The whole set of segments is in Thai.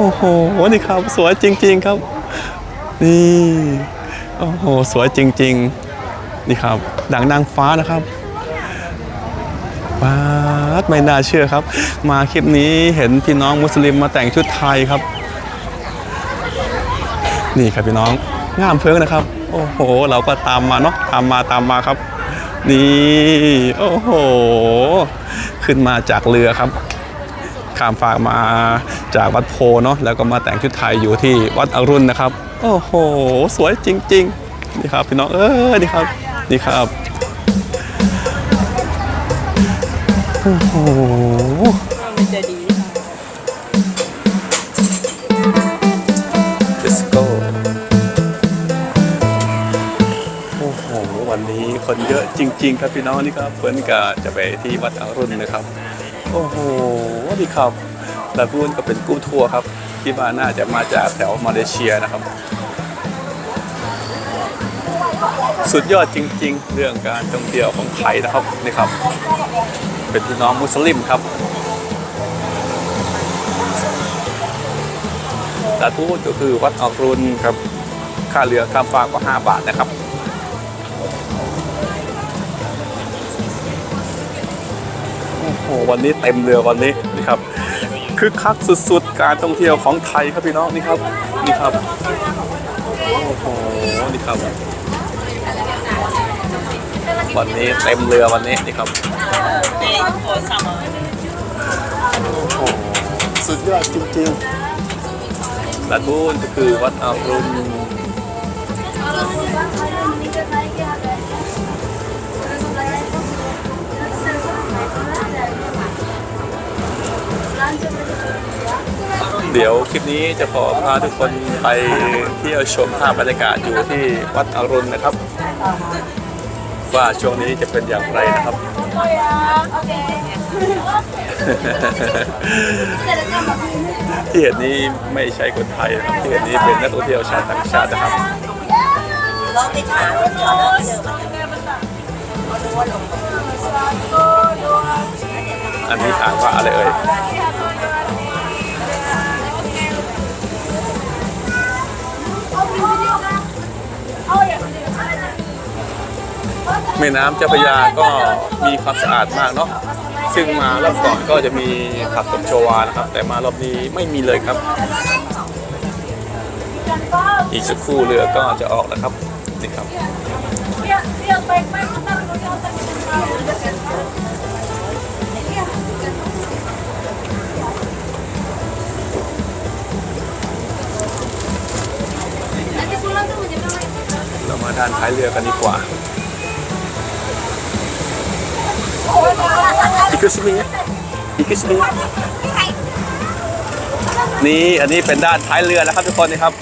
โอ้โหนี่ครับสวยจริง ๆครับ นี่โอ้โหสวยจริง ๆ นี่ครับดังนางฟ้านะครับว้าดไม่น่าเชื่อครับ มาคลิปนี้เห็นพี่น้องมุสลิมมาแต่งชุดไทยครับ นี่ครับพี่น้องงามเพิงนะครับ โอ้โห เราก็ตามมาเนาะตามมาตามมาครับ นี่โอ้โห ขึ้นมาจากเรือครับ ข้ามฟากมา จากวัดโพเนาะแล้วก็มาแต่งชุดไทยอยู่ที่วัดอรุณนะครับ โอ้โห สวยจริง ๆ นี่ครับพี่น้องเออนี่ครับนี่ครับโอ้โหมันจะดีค่ะ Let's go โอ้โหวันนี้คนเยอะจริง ๆ ครับพี่น้องนี่ครับเพื่อนก็จะไปที่วัดอรุณนะครับ โอ้โหนี่ครับ แต่พูนก็เป็นกู้ทัวครับที่ว่าน่าจะมาจากแถวมาเลเซียนะครับ สุดยอดจริง ๆ เรื่องการท่องเที่ยวของไทยนะครับนี่ครับ เป็นพี่น้องมุสลิมครับตาทูตก็คือวัดออกรุนครับ ค่าเรือข้ามฟากก็ 5 บาทนะครับ โอ้โหวันนี้เต็มเรือวันนี้นี่ครับ คึกคักสุดๆ การท่องเที่ยวของไทยครับพี่น้องนี่ครับนี่ครับโอ้โหนี่ครับ วันนี้เต็มเรือวันนี้นี่ครับโอ้โหสุดยอดจริงๆและทูนก็คือวัดอรุณ เดี๋ยวคลิปนี้จะขอพาทุกคนไปเที่ยวชมภาพบรรยากาศอยู่ที่วัดอรุณนะครับ ว่าช่วงนี้จะเป็นอย่างไรนะครับ ที่เห็นนี้ไม่ใช่คนไทยนะครับที่เห็นนี้เป็นนักท่องเที่ยวชาวต่างชาตินะครับเราไปถามรถจอดแล้วเดินมาเขาดูว่าลง อันนี้อ่านว่าอะไรเอ่ยแม่น้ำเจ้าพระยาก็มีความสะอาดมากเนาะซึ่งมารอบก่อนก็จะมีผักตบชวานะครับ แต่มารอบนี้ไม่มีเลยครับ อีกสักครู่เรือก็จะออกแล้วครับนี่ครับ เรามาด้านท้ายเรือกันดีกว่าอีกสิบนี้อีกสิบนี้นี่อันนี้เป็นด้านท้ายเรือแล้วครับทุกคนนี่ครับ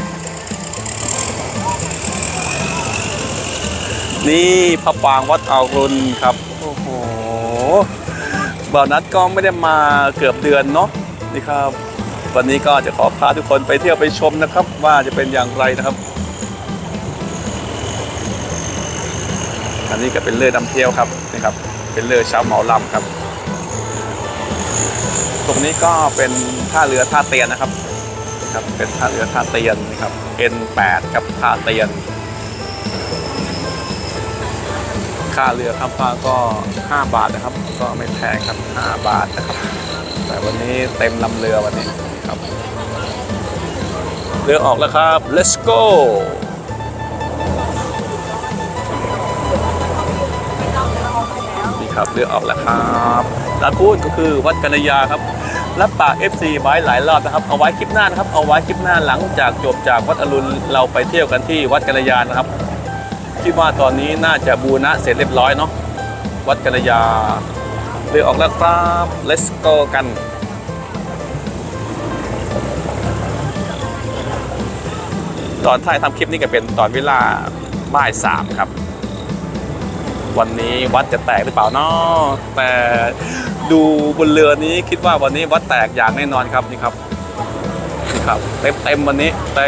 นี่พระปางวัดอรุณครับ โอ้โหบ่าวนัดก็ไม่ได้มาเกือบเดือนเนาะนี่ครับ วันนี้ก็จะขอพาทุกคนไปเที่ยวไปชมนะครับ ว่าจะเป็นอย่างไรนะครับ อันนี้ก็เป็นเรือนำเที่ยวครับนี่ครับเป็นเรือชาวเหมาลำครับ ตรงนี้ก็เป็นท่าเรือท่าเตียนนะครับครับเป็นท่าเรือท่าเตียนนี่ครับ N8 ครับท่าเตียนค่าเรือข้ามฟากก็ 5 บาทนะครับ ก็ไม่แพงครับ 5 บาทนะครับ แต่วันนี้เต็มลำเรือวันนี้ครับ เรือออกแล้วครับ let's go ครับเรือกออกแล้วครับร้านพูดก็คือวัดกัญญาครับรับปาก FC ไว้หลายรอบนะครับ เอาไว้คลิปหน้านะครับ เอาไว้คลิปหน้าหลังจากจบจากวัดอรุณเราไปเที่ยวกันที่วัดกัญญานะครับคิดว่าตอนนี้น่าจะบูรณะเสร็จเรียบร้อยเนาะวัดกัญญาเรือออกแล้วครับ let's go กันตอนท้ายทำคลิปนี้ก็เป็นตอนเวลาบ่ายสามครับ วันนี้วัดจะแตกหรือเปล่าเนาะแต่ดูบนเรือนี้คิดว่าวันนี้วัดแตกอย่างแน่นอนครับนี่ครับนี่ครับเต็มเต็มวันนี้แต่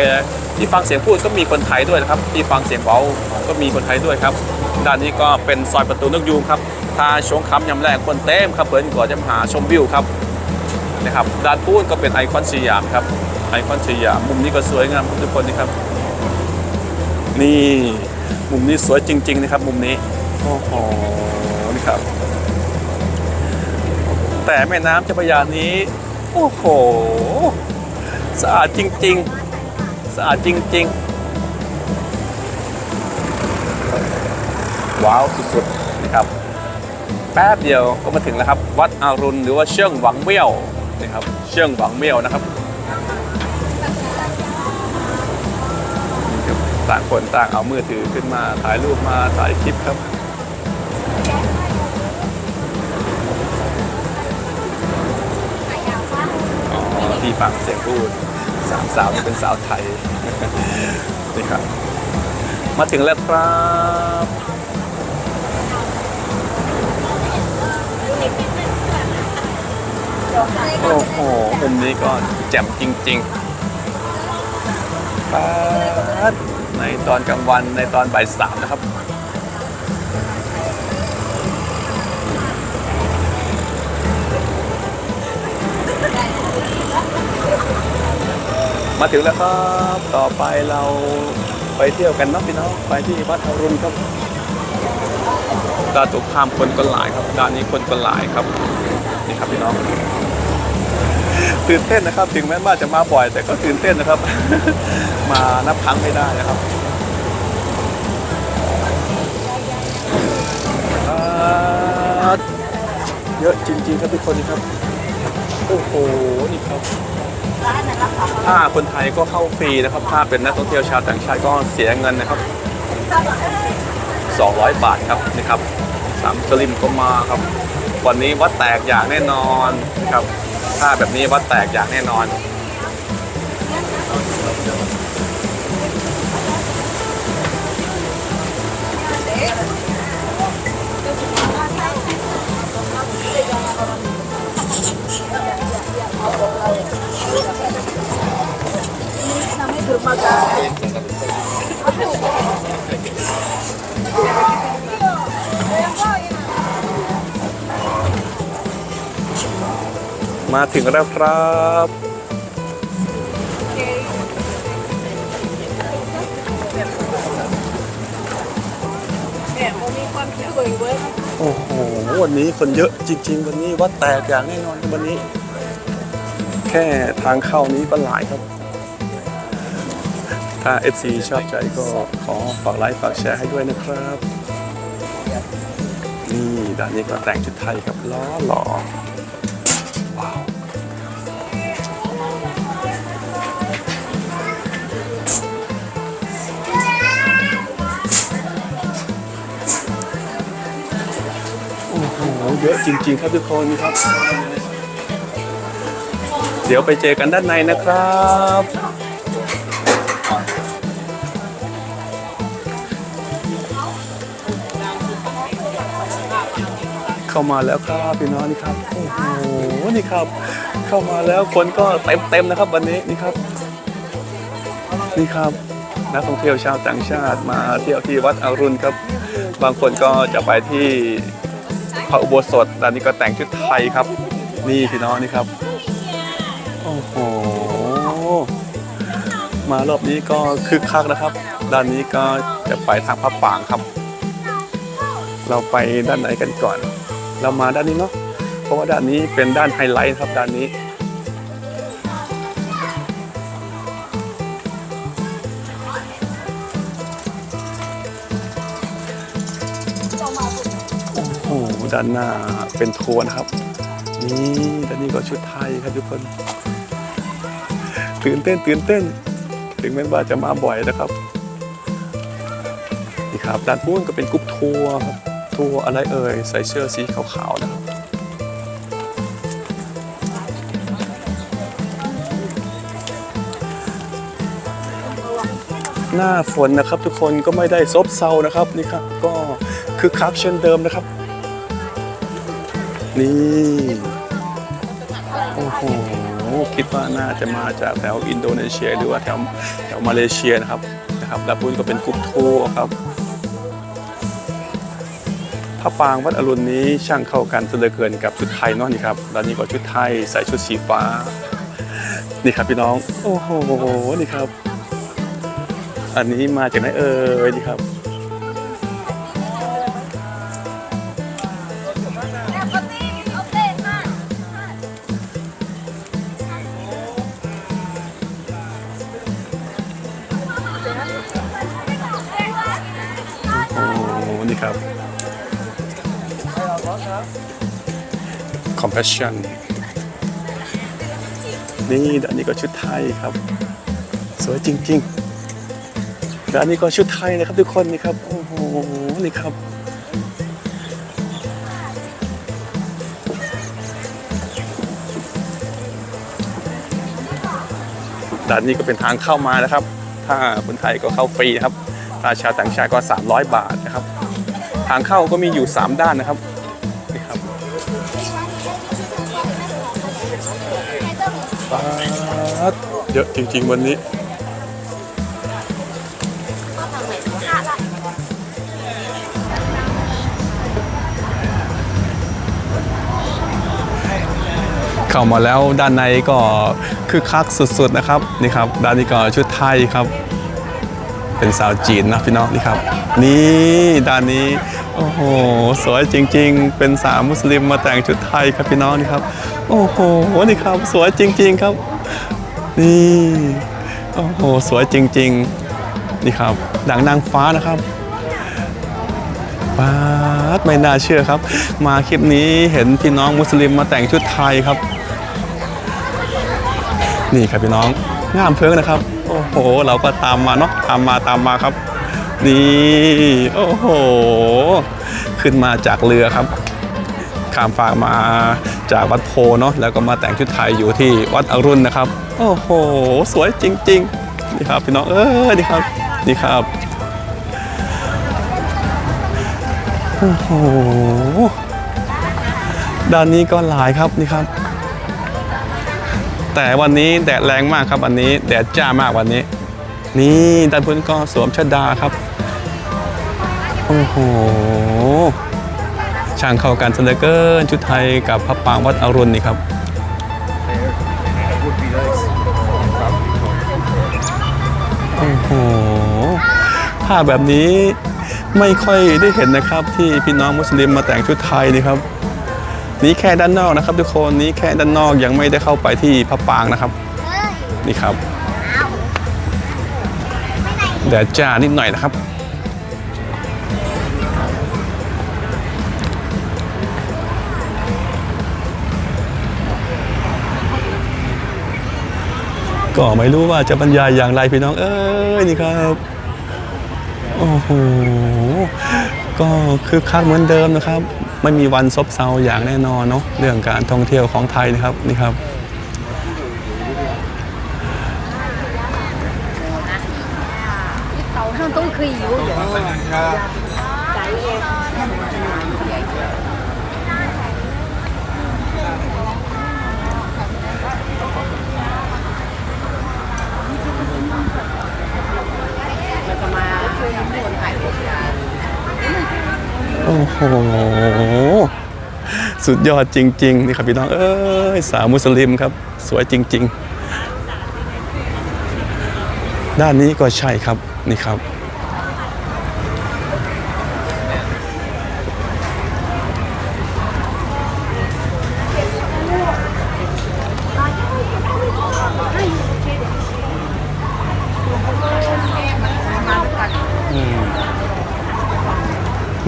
ที่ฟังเสียงพูดก็มีคนไทยด้วยนะครับ ที่ฟังเสียงเบาก็มีคนไทยด้วยครับ ด้านนี้ก็เป็นซอยประตูนกยูงครับถ้าช่วงคำยำแรกคนเต็มครับเปิดก่อนจะหาชมวิวครับนะครับด้านพูดก็เป็นไอคอนสยามครับไอคอนสยามมุมนี้ก็สวยงามทุกคนนี่ครับ นี่มุมนี้สวยจริง ๆ นะครับ มุมนี้ โอ้โหนี่ครับ แต่แม่น้ำเจ้าพระยานี้ โอ้โห สะอาดจริง ๆ สะอาดจริง ๆ ว้าวสุดๆนะครับ แป๊บเดียวก็มาถึงแล้วครับ วัดอารุณหรือว่าเชื่องหวังเมี่ยวนะครับ เชื่องหวังเมี่ยวนะครับนี่ครับต่างคนต่างเอามือถือขึ้นมาถ่ายรูปมาถ่ายคลิปครับ ที่ฟังเสียงพูดสามสาวนี่เป็นสาวไทยนี่ครับ มาถึงแล้วครับโอ้โหมุมนี้ก็แจ่มจริงๆป๊าดในตอนกลางวันในตอนบ่ายสามนะครับ มาถึงแล้วครับต่อไปเราไปเที่ยวกันนะพี่น้องไปที่วัดอรุณครับด้านตรงข้ามคนก็หลายครับด้านนี้คนก็หลายครับนี่ครับพี่น้องตื่นเต้นนะครับ ถึงแม้ว่าจะมาบ่อย แต่ก็ตื่นเต้นนะครับ มานับครั้งไม่ได้นะครับเยอะจริงๆครับทุกคนนะครับโอ้โหนี่ครับ ถ้าคนไทยก็เข้าฟรีนะครับ ถ้าเป็นนักท่องเที่ยวชาวต่างชาติก็เสียเงินนะครับ 200 บาทครับนี่ครับสามสลิมก็มาครับ วันนี้วัดแตกอย่างแน่นอนนะครับ ถ้าแบบนี้วัดแตกอย่างแน่นอน มาถึงแล้วครับโอ้โห วันนี้คนเยอะจริง ๆ วันนี้วัดแตกอย่างแน่นอนวันนี้ แค่ทางเข้านี้ก็หลายครับ ถ้า FC ชอบใจก็ขอฝากไลค์ฝากแชร์ให้ด้วยนะครับ นี่ด้านนี้ก็แต่งชุดไทยครับล้อหล่อว้าวโอ้โหเยอะจริงๆครับทุกคนครับ เดี๋ยวไปเจอกันด้านในนะครับ เข้ามาแล้วครับพี่น้องนี่ครับโอ้โหนี่ครับ เข้ามาแล้วคนก็เต็มเต็มนะครับ วันนี้นี่ครับ นี่ครับนักท่องเที่ยวชาวต่างชาติมาเที่ยวที่วัดอรุณครับ บางคนก็จะไปที่พระอุโบสถด้านนี้ก็แต่งชุดไทยครับ นี่พี่น้องนี่ครับโอ้โหมารอบนี้ก็คึกคักนะครับ ด้านนี้ก็จะไปทางพระปรางครับ เราไปด้านไหนกันก่อน เรามาด้านนี้เนาะเพราะว่าด้านนี้เป็นด้านไฮไลท์ครับด้านนี้ โอ้โหด้านหน้าเป็นทัวร์นะครับ นี่ด้านนี้ก็ชุดไทยครับทุกคน ตื่นเต้นตื่นเต้น ถึงแม้ว่าจะมาบ่อยนะครับนี่ครับด้านนู้นก็เป็นกรุ๊ปทัวร์ครับ ทัวอะไรเอ่ยใส่เสื้อสีขาวๆนะครับหน้าฝนนะครับทุกคนก็ไม่ได้ซบเซานะครับนี่ครับก็คือคักเช่นเดิมนะครับ นี่โอ้โหคิดว่าน่าจะมาจากแถวอินโดนีเซียหรือว่าแถวแถวมาเลเซียนะครับนะครับแล้วพุ่นก็เป็นกรุ๊ปทัวร์ครับ ระปางวัดอรุณนี้ช่างเข้ากันเสลือเกินกับชุดไทยเนาะนี่ครับด้านนี้ก็ชุดไทยใส่ชุดสีฟ้า นี่ครับพี่น้อง โอ้โห นี่ครับ อันนี้มาจากไหนเอ่ยนี่ครับ compassion นี่ด้านนี้ก็ชุดไทยครับ สวยจริงๆด้านนี้ก็ชุดไทยนะครับทุกคนนี่ครับ โอ้โห นี่ครับ ด้านนี้ก็เป็นทางเข้ามานะครับ ถ้าคนไทยก็เข้าฟรีนะครับถ้าชาวต่างชาติก็ 300 บาทนะครับ ทางเข้าก็มีอยู่ 3 ด้านนะครับ เยอะจริง ๆ วันนี้ เข้ามาแล้วด้านในก็คือคักสุดๆนะครับนี่ครับด้านนี้ก็ชุดไทยครับ เป็นสาวจีนนะพี่น้องนี่ครับ นี่ด้านนี้โอ้โหสวยจริง ๆ เป็นสาวมุสลิมมาแต่งชุดไทยครับพี่น้องนี่ครับ โอ้โหนี่ครับ สวยจริง ๆ ครับ นี่โอ้โหสวยจริง ๆ นี่ครับดังนางฟ้านะครับป๊าดไม่น่าเชื่อครับ มาคลิปนี้เห็นพี่น้องมุสลิมมาแต่งชุดไทยครับ นี่ครับพี่น้องงามเพิ่งนะครับ โอ้โห เราก็ตามมาเนาะตามมาตามมาครับ นี่โอ้โห ขึ้นมาจากเรือครับข้ามฟากมาจากวัดโพเนาะแล้วก็มาแต่งชุดไทยอยู่ที่วัดอรุณนะครับ โอ้โห สวยจริง ๆ นี่ครับพี่น้อง เออนี่ครับ นี่ครับ โอ้โห ด้านนี้ก็หลายครับนี่ครับ แต่วันนี้แดดแรงมากครับวันนี้ แดดจ้ามากวันนี้ นี่ด้านพุ้นก็สวมชดาครับ โอ้โห ช่างเข้ากันเสนอเกินชุดไทยกับพระปรางวัดอรุณนี่ครับ โอ้โหผ้าแบบนี้ไม่ค่อยได้เห็นนะครับ ที่พี่น้องมุสลิมมาแต่งชุดไทยนี่ครับนี่แค่ด้านนอกนะครับ ทุกคนนี่แค่ด้านนอกยังไม่ได้เข้าไปที่พระปรางนะครับ นี่ครับแดดจ้านิดหน่อยนะครับ ก็ไม่รู้ว่าจะบรรยายอย่างไรพี่น้อง เอ้ยนี่ครับโอ้โหก็คือคักเหมือนเดิมนะครับ ไม่มีวันซบเซาอย่างแน่นอนเนาะเรื่องการท่องเที่ยวของไทยนะครับนี่ครับ โอ้โห สุดยอดจริง ๆ นี่ครับพี่น้อง เอ้ย สาวมุสลิมครับ สวยจริง ๆ ด้านนี้ก็ใช่ครับ นี่ครับ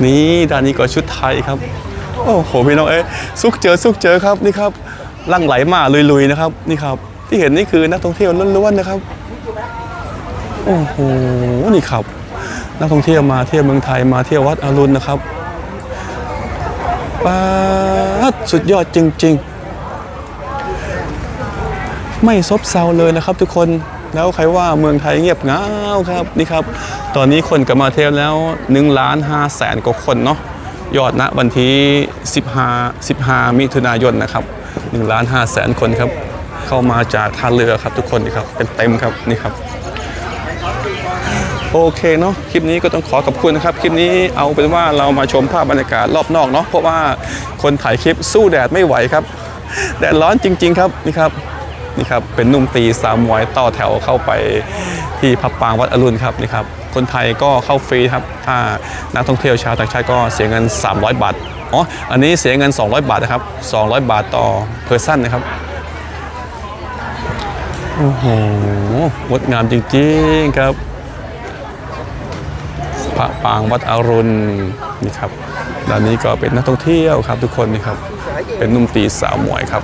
นี่ด้านนี้ก็ชุดไทยครับ โอ้โหพี่น้องเอ้ยซุกเจอซุกเจอครับนี่ครับลั่งไหลมาลุยๆนะครับนี่ครับ ที่เห็นนี่คือนักท่องเที่ยวล้วนๆนะครับโอ้โหนี่ครับ นักท่องเที่ยวมาเที่ยวเมืองไทยมาเที่ยววัดอรุณนะครับปาสุดยอดจริง ๆ ไม่ซบเซาเลยนะครับทุกคน แล้วใครว่าเมืองไทยเงียบเงาครับนี่ครับ ตอนนี้คนกลับมาเที่ยวแล้ว1ล้าน5แสนกว่าคนเนาะยอดณวันที่ 15 15 มิถุนายนนะครับ1ล้าน5แสนคนครับ เข้ามาจากท่าเรือครับทุกคนนี่ครับเป็นเต็มครับนี่ครับ โอเคเนาะคลิปนี้ก็ต้องขอขอบคุณนะครับ คลิปนี้เอาเป็นว่าเรามาชมภาพบรรยากาศรอบนอกเนาะเพราะว่าคนถ่ายคลิปสู้แดดไม่ไหวครับแดดร้อนจริง ๆ ครับนี่ครับ นี่ครับเป็นนุ่มตีสามมวยต่อแถวเข้าไปที่พับปางวัดอรุณครับนี่ครับคนไทยก็เข้าฟรีครับถ้านักท่องเที่ยวชาวต่างชาติก็เสียเงิน 300 บาทอ๋ออันนี้เสียเงิน 200 บาทนะครับ 200 บาทต่อเพอร์ซันนะครับโอ้โหงดงามจริงๆครับ พระปางวัดอรุณนี่ครับด้านนี้ก็เป็นนักท่องเที่ยวครับทุกคนนี่ครับ เป็นนุ่มตีสาวหมวยครับ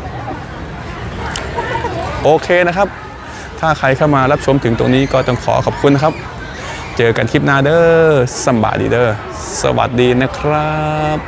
โอเคนะครับ ถ้าใครเข้ามารับชมถึงตรงนี้ก็ต้องขอขอบคุณนะครับ เจอกันคลิปหน้าเด้อสำบายดีเด้อสวัสดีนะครับ